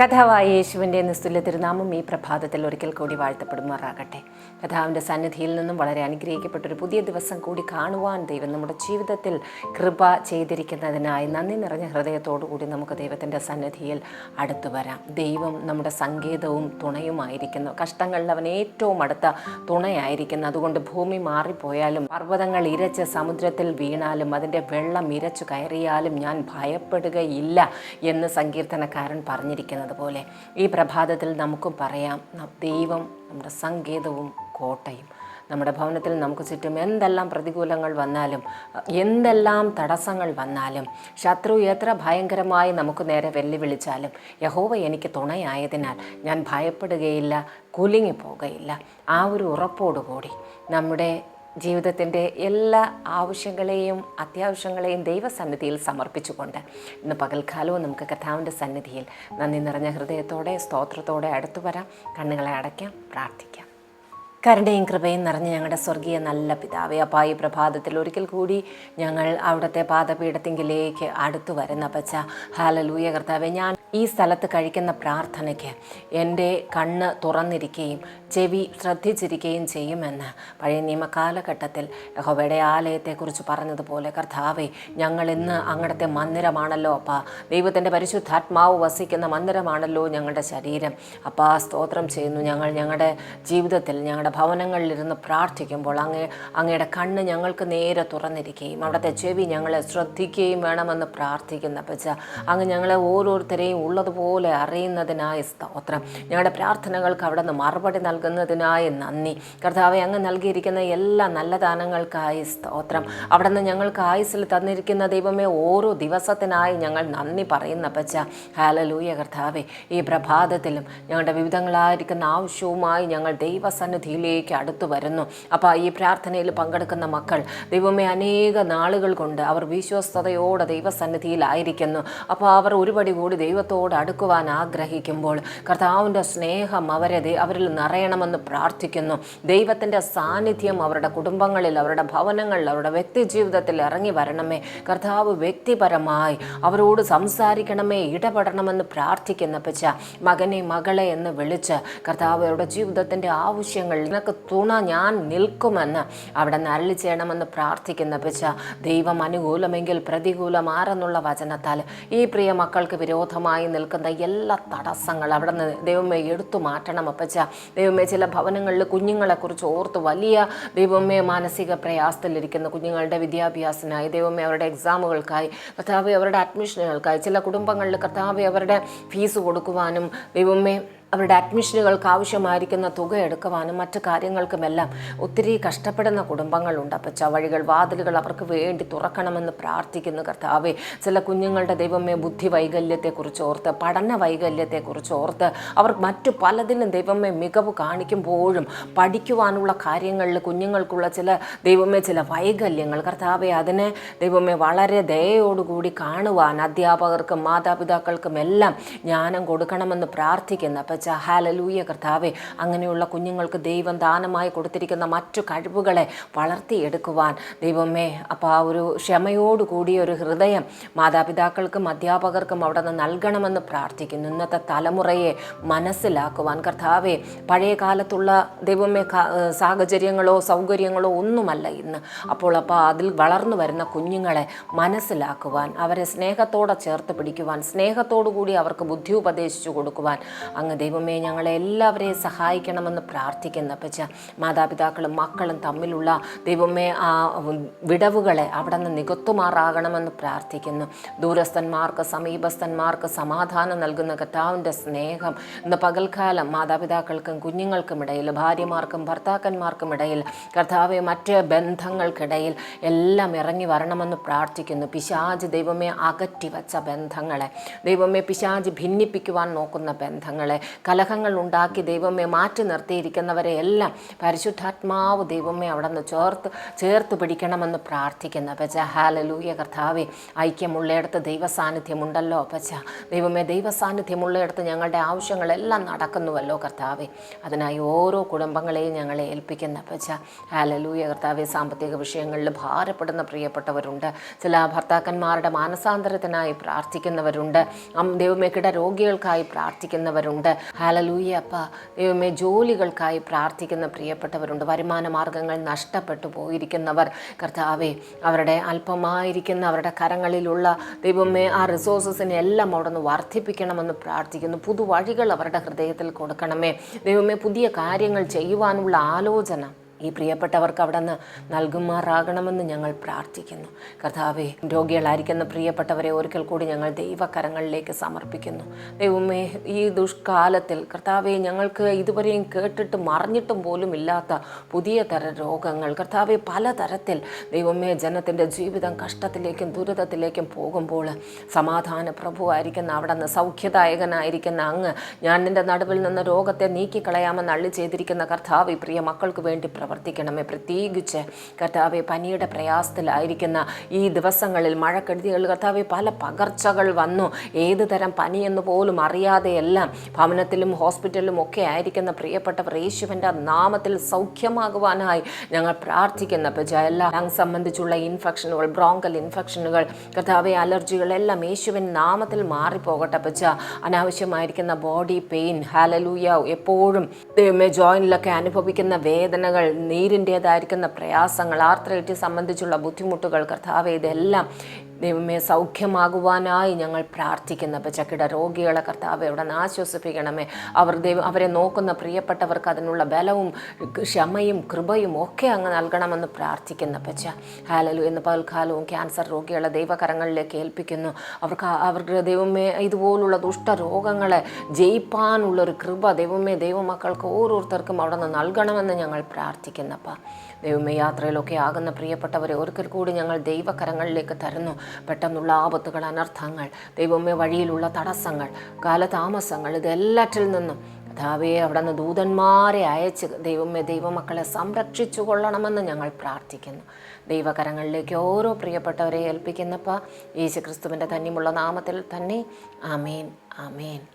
കഥാവായ യേശുവിന്റെ നിസ്തുല്യ തിരുനാമം ഈ പ്രഭാതത്തിൽ ഒരിക്കൽ കൂടി വാഴ്ത്തപ്പെടുമാറാകട്ടെ. കഥാവിന്റെ സന്നിധിയിൽ നിന്നും വളരെ അനുഗ്രഹിക്കപ്പെട്ടൊരു പുതിയ ദിവസം കൂടി കാണുവാൻ ദൈവം നമ്മുടെ ജീവിതത്തിൽ കൃപ ചെയ്തിരിക്കുന്നതിനായി നന്ദി നിറഞ്ഞ ഹൃദയത്തോടു കൂടി നമുക്ക് ദൈവത്തിന്റെ സന്നിധിയിൽ അടുത്തു വരാം. ദൈവം നമ്മുടെ സങ്കേതവും തുണയുമായിരിക്കുന്നു. കഷ്ടങ്ങളിൽ അവൻ ഏറ്റവും അടുത്ത തുണയായിരിക്കുന്നു. അതുകൊണ്ട് ഭൂമി മാറിപ്പോയാലും പർവതങ്ങൾ ഇരച്ച് സമുദ്രത്തിൽ വീണാലും അതിന്റെ വെള്ളം ഇരച്ചു കയറിയാലും ഞാൻ ഭയപ്പെടുകയില്ല എന്ന് സങ്കീർത്തനക്കാരൻ പറഞ്ഞിരിക്കുന്നത് പോലെ ഈ പ്രഭാതത്തിൽ നമുക്കും പറയാം ദൈവം നമ്മുടെ സങ്കേതവും കോട്ടയും. നമ്മുടെ ഭവനത്തിൽ നമുക്ക് ചുറ്റും എന്തെല്ലാം പ്രതികൂലങ്ങൾ വന്നാലും എന്തെല്ലാം തടസ്സങ്ങൾ വന്നാലും ശത്രു എത്ര ഭയങ്കരമായി നമുക്ക് നേരെ വെല്ലുവിളിച്ചാലും യഹോവ എനിക്ക് തുണയായതിനാൽ ഞാൻ ഭയപ്പെടുകയില്ല കുലുങ്ങിപ്പോകുകയില്ല ആ ഒരു ഉറപ്പോടുകൂടി നമ്മുടെ ജീവിതത്തിന്റെ എല്ലാ ആവശ്യങ്ങളെയും അത്യാവശ്യങ്ങളെയും ദൈവസന്നിധിയിൽ സമർപ്പിച്ചുകൊണ്ട് ഇന്ന് പകൽക്കാലവും നമുക്ക് കഥാവിന്റെ സന്നിധിയിൽ നന്ദി നിറഞ്ഞ ഹൃദയത്തോടെ സ്തോത്രത്തോടെ അടുത്തു വരാം കണ്ണുകളെ അടയ്ക്കാം പ്രാർത്ഥിക്കാം. കരുണയും കൃപയും നിറഞ്ഞ ഞങ്ങളുടെ സ്വർഗീയ നല്ല പിതാവേ അപ്പാ ഈ പ്രഭാതത്തിൽ ഒരിക്കൽ കൂടി ഞങ്ങൾ അവിടുത്തെ പാദപീഠത്തിങ്കിലേക്ക് അടുത്തു വരുന്ന പച്ച ഹാലലൂയ കർത്താവെ ഞാൻ ഈ സ്ഥലത്ത് കഴിക്കുന്ന പ്രാർത്ഥനയ്ക്ക് എന്റെ കണ്ണ് തുറന്നിരിക്കുകയും ചെവി ശ്രദ്ധിച്ചിരിക്കുകയും ചെയ്യുമെന്ന് പഴയ നിയമകാലഘട്ടത്തിൽ കാലഘട്ടത്തിൽ യഹോവയുടെ ആലയത്തെക്കുറിച്ച് പറഞ്ഞതുപോലെ കർത്താവെ ഞങ്ങൾ ഇന്ന് അങ്ങടത്തെ മന്ദിരമാണല്ലോ അപ്പാ. ദൈവത്തിന്റെ പരിശുദ്ധാത്മാവ് വസിക്കുന്ന മന്ദിരമാണല്ലോ ഞങ്ങളുടെ ശരീരം. അപ്പാ സ്തോത്രം ചെയ്യുന്നു ഞങ്ങൾ ഞങ്ങളുടെ ജീവിതത്തിൽ ഞങ്ങളുടെ ഭവനങ്ങളിലിരുന്ന് പ്രാർത്ഥിക്കുമ്പോൾ അങ്ങേ അങ്ങയുടെ കണ്ണ് ഞങ്ങൾക്ക് നേരെ തുറന്നിരിക്കുകയും അവിടുത്തെ ചെവി ഞങ്ങളെ ശ്രദ്ധിക്കുകയും വേണമെന്ന് പ്രാർത്ഥിക്കുന്ന പച്ച അങ്ങ് ഞങ്ങളെ ഓരോരുത്തരെയും ഉള്ളതുപോലെ അറിയുന്നതിനായ സ്തോത്രം. ഞങ്ങളുടെ പ്രാർത്ഥനകൾക്ക് അവിടെ നിന്ന് മറുപടി നൽകുന്നതിനായി നന്ദി. കർത്താവെ അങ്ങ് നൽകിയിരിക്കുന്ന എല്ലാ നല്ല ദാനങ്ങൾക്കായി സ്തോത്രം. അവിടെ നിന്ന് ഞങ്ങൾക്ക് ആയുസ്സിൽ തന്നിരിക്കുന്ന ദൈവമേ ഓരോ ദിവസത്തിനായി ഞങ്ങൾ നന്ദി പറയുന്ന പച്ച ഹാലലൂയ കർത്താവെ. ഈ പ്രഭാതത്തിലും ഞങ്ങളുടെ വിവിധങ്ങളായിരിക്കുന്ന ആവശ്യവുമായി ഞങ്ങൾ ദൈവസന്നിധിയിലേക്ക് അടുത്തു വരുന്നു. അപ്പോൾ ഈ പ്രാർത്ഥനയിൽ പങ്കെടുക്കുന്ന മക്കൾ ദൈവമേ അനേക നാളുകൾ കൊണ്ട് അവർ വിശ്വസ്തയോടെ ദൈവസന്നിധിയിലായിരിക്കുന്നു അപ്പോൾ അവർ ഒരുപടി കൂടി ദൈവത്തോട് അടുക്കുവാൻ ആഗ്രഹിക്കുമ്പോൾ കർത്താവിന്റെ സ്നേഹം അവരെ അവരിൽ നിറയണമെന്ന് പ്രാർത്ഥിക്കുന്നു. ദൈവത്തിന്റെ സാന്നിധ്യം അവരുടെ കുടുംബങ്ങളിൽ അവരുടെ ഭവനങ്ങളിൽ അവരുടെ വ്യക്തി ജീവിതത്തിൽ ഇറങ്ങി വരണമേ. കർത്താവ് വ്യക്തിപരമായി അവരോട് സംസാരിക്കണമേ ഇടപെടണമെന്ന് പ്രാർത്ഥിക്കുന്ന പച്ച മകനെ മകളെ എന്ന് വിളിച്ച് കർത്താവ് അവരുടെ ജീവിതത്തിന്റെ ആവശ്യങ്ങൾ നിനക്ക് തുണ ഞാൻ നിൽക്കുമെന്ന് അവിടെ നരളി ചെയ്യണമെന്ന് പ്രാർത്ഥിക്കുന്ന പിച്ച ദൈവം അനുകൂലമെങ്കിൽ പ്രതികൂലമാരെന്നുള്ള വചനത്താൽ ഈ പ്രിയ മക്കൾക്ക് വിരോധമായി നിൽക്കുന്ന എല്ലാ തടസ്സങ്ങൾ അവിടെ നിന്ന് ദൈവമേ എടുത്തു മാറ്റണം അപ്പച്ച. ദൈവമേ ചില ഭവനങ്ങളിൽ കുഞ്ഞുങ്ങളെക്കുറിച്ച് ഓർത്ത് വലിയ ദൈവമേ മാനസിക പ്രയാസത്തിലിരിക്കുന്ന കുഞ്ഞുങ്ങളുടെ വിദ്യാഭ്യാസത്തിനായി ദൈവമേ അവരുടെ എക്സാമുകൾക്കായി കർത്താവ് അവരുടെ അഡ്മിഷനുകൾക്കായി ചില കുടുംബങ്ങളിൽ കർത്താവ് അവരുടെ ഫീസ് കൊടുക്കുവാനും ദൈവമേ അവരുടെ അഡ്മിഷനുകൾക്ക് ആവശ്യമായിരിക്കുന്ന തുക എടുക്കുവാനും മറ്റു കാര്യങ്ങൾക്കുമെല്ലാം ഒത്തിരി കഷ്ടപ്പെടുന്ന കുടുംബങ്ങളുണ്ട്. അപ്പം ചവഴികൾ വാതിലുകൾ അവർക്ക് വേണ്ടി തുറക്കണമെന്ന് പ്രാർത്ഥിക്കുന്നു കർത്താവെ. ചില കുഞ്ഞുങ്ങളുടെ ദൈവമേ ബുദ്ധി വൈകല്യത്തെക്കുറിച്ച് ഓർത്ത് പഠന വൈകല്യത്തെക്കുറിച്ച് ഓർത്ത് അവർ മറ്റു പലതിനും ദൈവമേ മികവ് കാണിക്കുമ്പോഴും പഠിക്കുവാനുള്ള കാര്യങ്ങളിൽ കുഞ്ഞുങ്ങൾക്കുള്ള ചില ദൈവമേ ചില വൈകല്യങ്ങൾ കർത്താവെ അതിനെ ദൈവമേ വളരെ ദയയോടുകൂടി കാണുവാൻ അധ്യാപകർക്കും മാതാപിതാക്കൾക്കും എല്ലാം ജ്ഞാനം കൊടുക്കണമെന്ന് പ്രാർത്ഥിക്കുന്നു. അപ്പം ഹാലലൂയ കർത്താവെ അങ്ങനെയുള്ള കുഞ്ഞുങ്ങൾക്ക് ദൈവം ദാനമായി കൊടുത്തിരിക്കുന്ന മറ്റു കഴിവുകളെ വളർത്തിയെടുക്കുവാൻ ദൈവമേ അപ്പോൾ ആ ഒരു ക്ഷമയോടുകൂടിയ ഒരു ഹൃദയം മാതാപിതാക്കൾക്കും അധ്യാപകർക്കും അവിടെ നിന്ന് നൽകണമെന്ന് പ്രാർത്ഥിക്കുന്നു. ഇന്നത്തെ തലമുറയെ മനസ്സിലാക്കുവാൻ കർത്താവെ പഴയ കാലത്തുള്ള ദൈവമേ സാഹചര്യങ്ങളോ സൗകര്യങ്ങളോ ഒന്നുമല്ല ഇന്ന്. അപ്പോൾ അപ്പോൾ അതിൽ വളർന്നു വരുന്ന കുഞ്ഞുങ്ങളെ മനസ്സിലാക്കുവാൻ അവരെ സ്നേഹത്തോടെ ചേർത്ത് പിടിക്കുവാൻ സ്നേഹത്തോടു കൂടി അവർക്ക് ബുദ്ധി ഉപദേശിച്ചു കൊടുക്കുവാൻ അങ്ങ് ദൈവമേ ഞങ്ങളെ എല്ലാവരെയും സഹായിക്കണമെന്ന് പ്രാർത്ഥിക്കുന്ന പക്ഷ മാതാപിതാക്കളും മക്കളും തമ്മിലുള്ള ദൈവമേ ആ വിടവുകളെ അവിടെ നിന്ന് നികത്തുമാറാകണമെന്ന് പ്രാർത്ഥിക്കുന്നു. ദൂരസ്ഥന്മാർക്ക് സമീപസ്ഥന്മാർക്ക് സമാധാനം നൽകുന്ന കർത്താവിന്റെ സ്നേഹം. ഇന്ന് പകൽക്കാലം മാതാപിതാക്കൾക്കും കുഞ്ഞുങ്ങൾക്കും ഇടയിൽ ഭാര്യമാർക്കും ഭർത്താക്കന്മാർക്കും ഇടയിൽ കർത്താവെ മറ്റ് ബന്ധങ്ങൾക്കിടയിൽ എല്ലാം ഇറങ്ങി വരണമെന്ന് പ്രാർത്ഥിക്കുന്നു. പിശാജ് ദൈവമേ അകറ്റി വച്ച ബന്ധങ്ങളെ. ദൈവമേ പിശാജ് ഭിന്നിപ്പിക്കുവാൻ നോക്കുന്ന ബന്ധങ്ങളെ. കലഹങ്ങൾ ഉണ്ടാക്കി ദൈവമേ മാറ്റി നിർത്തിയിരിക്കുന്നവരെ എല്ലാം പരിശുദ്ധാത്മാവ് ദൈവമേ അവിടെ നിന്ന് ചേർത്ത് ചേർത്ത് പിടിക്കണമെന്ന് പ്രാർത്ഥിക്കുന്നു. അപ്പച്ച ഹാലലൂയ കർത്താവെ ഐക്യമുള്ളയിടത്ത് ദൈവസാന്നിധ്യമുണ്ടല്ലോ അപ്പച്ച ദൈവമേ ദൈവസാന്നിധ്യമുള്ളയിടത്ത് ഞങ്ങളുടെ ആവശ്യങ്ങളെല്ലാം നടക്കുന്നുവല്ലോ കർത്താവെ. അതിനായി ഓരോ കുടുംബങ്ങളെയും ഞങ്ങളെ ഏൽപ്പിക്കുന്ന അപ്പച്ച ഹാലലൂയ കർത്താവെ സാമ്പത്തിക വിഷയങ്ങളിൽ ഭാരപ്പെടുന്ന പ്രിയപ്പെട്ടവരുണ്ട്. ചില ഭർത്താക്കന്മാരുടെ മാനസാന്തരത്തിനായി പ്രാർത്ഥിക്കുന്നവരുണ്ട്. ദൈവമേ കിട രോഗികൾക്കായി പ്രാർത്ഥിക്കുന്നവരുണ്ട്. ഹാലലൂയ അപ്പ ദൈവമേ ജോലികൾക്കായി പ്രാർത്ഥിക്കുന്ന പ്രിയപ്പെട്ടവരുണ്ട്. വരുമാന മാർഗങ്ങൾ നഷ്ടപ്പെട്ടു പോയിരിക്കുന്നവർ. കർത്താവെ അവരുടെ അല്പമായിരിക്കുന്ന അവരുടെ കരങ്ങളിലുള്ള ദൈവമേ ആ റിസോഴ്സസിനെ എല്ലാം അവിടെ നിന്ന് വർദ്ധിപ്പിക്കണമെന്ന് പ്രാർത്ഥിക്കുന്നു. പുതുവഴികൾ അവരുടെ ഹൃദയത്തിൽ കൊടുക്കണമേ. ദൈവമേ പുതിയ കാര്യങ്ങൾ ചെയ്യുവാനുള്ള ആലോചന ഈ പ്രിയപ്പെട്ടവർക്ക് അവിടെ നിന്ന് നൽകുമാറാകണമെന്ന് ഞങ്ങൾ പ്രാർത്ഥിക്കുന്നു. കർത്താവെ രോഗികളായിരിക്കുന്ന പ്രിയപ്പെട്ടവരെ ഒരിക്കൽ കൂടി ഞങ്ങൾ ദൈവകരങ്ങളിലേക്ക് സമർപ്പിക്കുന്നു. ദൈവമേ ഈ ദുഷ്കാലത്തിൽ കർത്താവെ ഞങ്ങൾക്ക് ഇതുവരെയും കേട്ടിട്ട് മറിഞ്ഞിട്ടും പോലും ഇല്ലാത്ത പുതിയ തര രോഗങ്ങൾ. കർത്താവെ പലതരത്തിൽ ദൈവമേ ജനത്തിന്റെ ജീവിതം കഷ്ടത്തിലേക്കും ദുരിതത്തിലേക്കും പോകുമ്പോൾ സമാധാന പ്രഭുവായിരിക്കുന്ന അവിടെ നിന്ന് സൗഖ്യദായകനായിരിക്കുന്ന അങ്ങ് ഞാൻ നിന്റെ നടുവിൽ നിന്ന് രോഗത്തെ നീക്കിക്കളയാമെന്ന് അള്ളി ചെയ്തിരിക്കുന്ന കർത്താവ് പ്രിയ മക്കൾക്ക് വേണ്ടി പ്രവർത്തിക്കണമേ. പ്രത്യേകിച്ച് കർത്താവെ പനിയുടെ പ്രയാസത്തിലായിരിക്കുന്ന ഈ ദിവസങ്ങളിൽ മഴക്കെടുതികൾ കർത്താവെ പല പകർച്ചകൾ വന്നു. ഏത് തരം പനിയെന്ന് പോലും അറിയാതെയെല്ലാം ഭവനത്തിലും ഹോസ്പിറ്റലിലും ഒക്കെ ആയിരിക്കുന്ന പ്രിയപ്പെട്ടവർ യേശുവിന്റെ നാമത്തിൽ സൗഖ്യമാകുവാനായി ഞങ്ങൾ പ്രാർത്ഥിക്കുന്ന അപ്പോൾ എല്ലാ ലങ് സംബന്ധിച്ചുള്ള ഇൻഫെക്ഷനുകൾ ബ്രോങ്കൽ ഇൻഫെക്ഷനുകൾ കർത്താവെ അലർജികളെല്ലാം യേശുവിൻ നാമത്തിൽ മാറിപ്പോകട്ടെ പച്ച അനാവശ്യമായിരിക്കുന്ന ബോഡി പെയിൻ ഹാലലൂയ എപ്പോഴും ജോയിനിലൊക്കെ അനുഭവിക്കുന്ന വേദനകൾ നീരിന്റേതായിരിക്കുന്ന പ്രയാസങ്ങൾ ആർത്രൈറ്റിസ് സംബന്ധിച്ചുള്ള ബുദ്ധിമുട്ടുകൾ കർത്താവ് ഇതെല്ലാം ദൈവമേ സൗഖ്യമാകുവാനായി ഞങ്ങൾ പ്രാർത്ഥിക്കുന്ന. പച്ചക്കിട രോഗികളെ കർത്താവ് അവിടെ നിന്ന് ആശ്വസിപ്പിക്കണമേ. അവർ ദൈവം അവരെ നോക്കുന്ന പ്രിയപ്പെട്ടവർക്ക് അതിനുള്ള ബലവും ക്ഷമയും കൃപയും ഒക്കെ അങ്ങ് നൽകണമെന്ന് പ്രാർത്ഥിക്കുന്ന. പച്ച ഹാലലു എന്ന് പകൽക്കാലവും ക്യാൻസർ രോഗികളെ ദൈവകരങ്ങളിലേക്ക് ഏൽപ്പിക്കുന്നു. അവർക്ക് അവരുടെ ദൈവമേ ഇതുപോലുള്ള ദുഷ്ടരോഗങ്ങളെ ജയിപ്പാനുള്ളൊരു കൃപ ദൈവമേ ദൈവമക്കൾക്ക് ഓരോരുത്തർക്കും അവിടെ നിന്ന് നൽകണമെന്ന് ഞങ്ങൾ പ്രാർത്ഥിക്കുന്നപ്പ ദൈവമേ യാത്രയിലൊക്കെ ആകുന്ന പ്രിയപ്പെട്ടവരെ ഒരിക്കൽ കൂടി ഞങ്ങൾ ദൈവകരങ്ങളിലേക്ക് തരുന്നു. പെട്ടെന്നുള്ള ആപത്തുകൾ അനർത്ഥങ്ങൾ ദൈവമേ വഴിയിലുള്ള തടസ്സങ്ങൾ കാലതാമസങ്ങൾ ഇതെല്ലാറ്റിൽ നിന്നും കഥാവേ നിന്ന് ദൂതന്മാരെ അയച്ച് ദൈവമേ ദൈവമക്കളെ സംരക്ഷിച്ചു കൊള്ളണമെന്ന് ഞങ്ങൾ പ്രാർത്ഥിക്കുന്നു. ദൈവകരങ്ങളിലേക്ക് ഓരോ പ്രിയപ്പെട്ടവരെ ഏൽപ്പിക്കുന്നപ്പോൾ യേശു ക്രിസ്തുവിന്റെ തന്നിമുള്ള നാമത്തിൽ തന്നെ ആമേൻ ആമേൻ.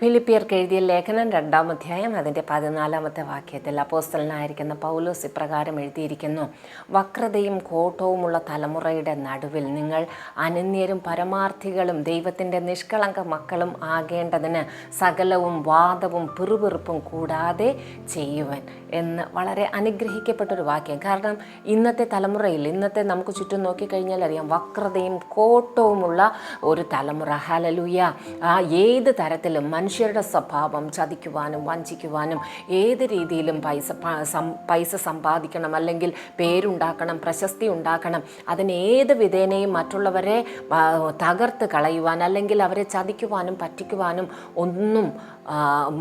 ഫിലിപ്പിയർക്ക് എഴുതിയ ലേഖനം രണ്ടാം അധ്യായം അതിന്റെ പതിനാലാമത്തെ വാക്യത്തിൽ അപ്പോസ്റ്റലിനായിരിക്കുന്ന പൗലോസ് ഇപ്രകാരം എഴുതിയിരിക്കുന്നു വക്രതയും കോട്ടവുമുള്ള തലമുറയുടെ നടുവിൽ നിങ്ങൾ അനന്യരും പരമാർത്ഥികളും ദൈവത്തിന്റെ നിഷ്കളങ്ക മക്കളും ആകേണ്ടതിന് സകലവും വാദവും പിറുപിറുപ്പും കൂടാതെ ചെയ്യുവൻ എന്ന് വളരെ അനുഗ്രഹിക്കപ്പെട്ടൊരു വാക്യം. കാരണം ഇന്നത്തെ തലമുറയിൽ ഇന്നത്തെ നമുക്ക് ചുറ്റും നോക്കിക്കഴിഞ്ഞാൽ അറിയാം വക്രതയും കോട്ടവുമുള്ള ഒരു തലമുറ. ഹലലുയ ആ ഏത് തരത്തിലും മനുഷ്യരുടെ സ്വഭാവം ചതിക്കുവാനും വഞ്ചിക്കുവാനും ഏത് രീതിയിലും പൈസ പൈസ സമ്പാദിക്കണം അല്ലെങ്കിൽ പേരുണ്ടാക്കണം പ്രശസ്തി ഉണ്ടാക്കണം അതിന് ഏത് വിധേനയും മറ്റുള്ളവരെ തകർത്ത് കളയുവാൻ അല്ലെങ്കിൽ അവരെ ചതിക്കുവാനും പറ്റിക്കുവാനും ഒന്നും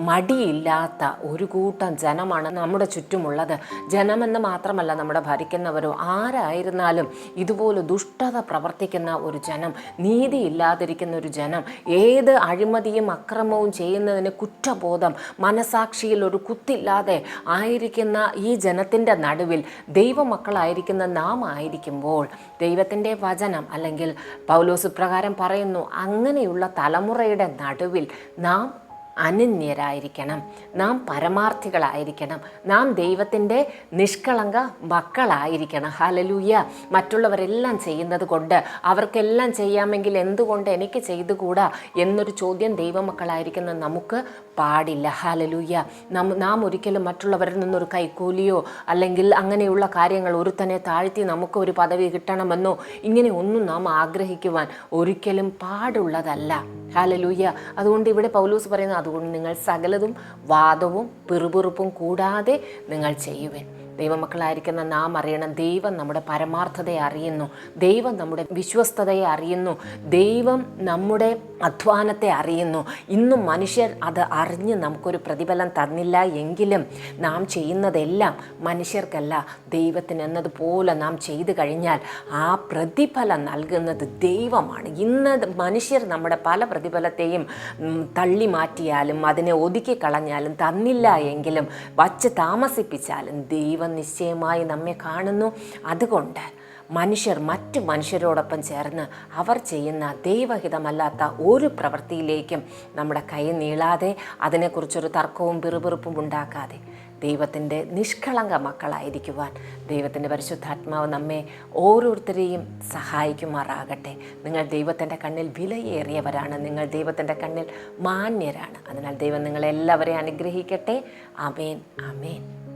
മടിയില്ലാത്ത ഒരു കൂട്ടം ജനമാണ് നമ്മുടെ ചുറ്റുമുള്ളത്. ജനമെന്ന് മാത്രമല്ല നമ്മുടെ ഭരിക്കുന്നവരോ. ആരായിരുന്നാലും ഇതുപോലെ ദുഷ്ടത പ്രവർത്തിക്കുന്ന ഒരു ജനം നീതിയില്ലാതിരിക്കുന്ന ഒരു ജനം ഏത് അഴിമതിയും അക്രമവും ചെയ്യുന്നതിന് കുറ്റബോധം മനസാക്ഷിയിൽ ഒരു കുത്തില്ലാതെ ആയിരിക്കുന്ന ഈ ജനത്തിന്റെ നടുവിൽ ദൈവമക്കളായിരിക്കുന്ന നാം ആയിരിക്കുമ്പോൾ ദൈവത്തിന്റെ വചനം അല്ലെങ്കിൽ പൗലോസ് പ്രകാരം പറയുന്നു അങ്ങനെയുള്ള തലമുറയുടെ നടുവിൽ നാം അനന്യരായിരിക്കണം. നാം പരമാർത്ഥികളായിരിക്കണം. നാം ദൈവത്തിന്റെ നിഷ്കളങ്ക മക്കളായിരിക്കണം. ഹലലൂയ മറ്റുള്ളവരെല്ലാം ചെയ്യുന്നത് കൊണ്ട് അവർക്കെല്ലാം ചെയ്യാമെങ്കിൽ എന്തുകൊണ്ട് എനിക്ക് ചെയ്തുകൂടാ എന്നൊരു ചോദ്യം ദൈവമക്കളായിരിക്കുന്ന നമുക്ക് പാടില്ല. ഹലലൂയ നാം ഒരിക്കലും മറ്റുള്ളവരിൽ നിന്നൊരു കൈക്കൂലിയോ അല്ലെങ്കിൽ അങ്ങനെയുള്ള കാര്യങ്ങൾ ഒരുത്തനെ താഴ്ത്തി നമുക്ക് ഒരു പദവി കിട്ടണമെന്നോ ഇങ്ങനെ ഒന്നും നാം ആഗ്രഹിക്കുവാൻ ഒരിക്കലും പാടുള്ളതല്ല. ഹാലലൂയ. അതുകൊണ്ട് ഇവിടെ പൗലൂസ് പറയുന്നത് അതുകൊണ്ട് നിങ്ങൾ സകലതും വാദവും പിറുപിറുപ്പും കൂടാതെ നിങ്ങൾ ചെയ്യുവൻ. ദൈവമക്കളായിരിക്കുന്ന നാം അറിയണം. ദൈവം നമ്മുടെ പരമാർത്ഥതയെ അറിയുന്നു. ദൈവം നമ്മുടെ വിശ്വസ്തതയെ അറിയുന്നു. ദൈവം നമ്മുടെ അധ്വാനത്തെ അറിയുന്നു. ഇന്നും മനുഷ്യർ അത് അറിഞ്ഞ് നമുക്കൊരു പ്രതിഫലം തന്നില്ല എങ്കിലും നാം ചെയ്യുന്നതെല്ലാം മനുഷ്യർക്കല്ല. ദൈവത്തിന് എന്നതുപോലെ നാം ചെയ്തു കഴിഞ്ഞാൽ ആ പ്രതിഫലം നൽകുന്നത് ദൈവമാണ്. ഇന്ന് മനുഷ്യർ നമ്മുടെ പല പ്രതിഫലത്തെയും തള്ളി മാറ്റിയാലും അതിനെ ഒതുക്കി കളഞ്ഞാലും തന്നില്ല എങ്കിലും വച്ച് താമസിപ്പിച്ചാലും ദൈവം നിശ്ചയമായി നമ്മെ കാണുന്നു. അതുകൊണ്ട് മനുഷ്യർ മറ്റു മനുഷ്യരോടൊപ്പം ചേർന്ന് അവർ ചെയ്യുന്ന ദൈവഹിതമല്ലാത്ത ഒരു പ്രവൃത്തിയിലേക്കും നമ്മുടെ കൈ നീളാതെ അതിനെക്കുറിച്ചൊരു തർക്കവും പിറുപിറുപ്പും ഉണ്ടാക്കാതെ ദൈവത്തിന്റെ നിഷ്കളങ്ക മക്കളായിരിക്കുവാൻ ദൈവത്തിന്റെ പരിശുദ്ധാത്മാവ് നമ്മെ ഓരോരുത്തരെയും സഹായിക്കുമാറാകട്ടെ. നിങ്ങൾ ദൈവത്തിന്റെ കണ്ണിൽ വിലയേറിയവരാണ്. നിങ്ങൾ ദൈവത്തിന്റെ കണ്ണിൽ മാന്യരാണ്. അതിനാൽ ദൈവം നിങ്ങളെല്ലാവരെയും അനുഗ്രഹിക്കട്ടെ. അമേൻ അമേൻ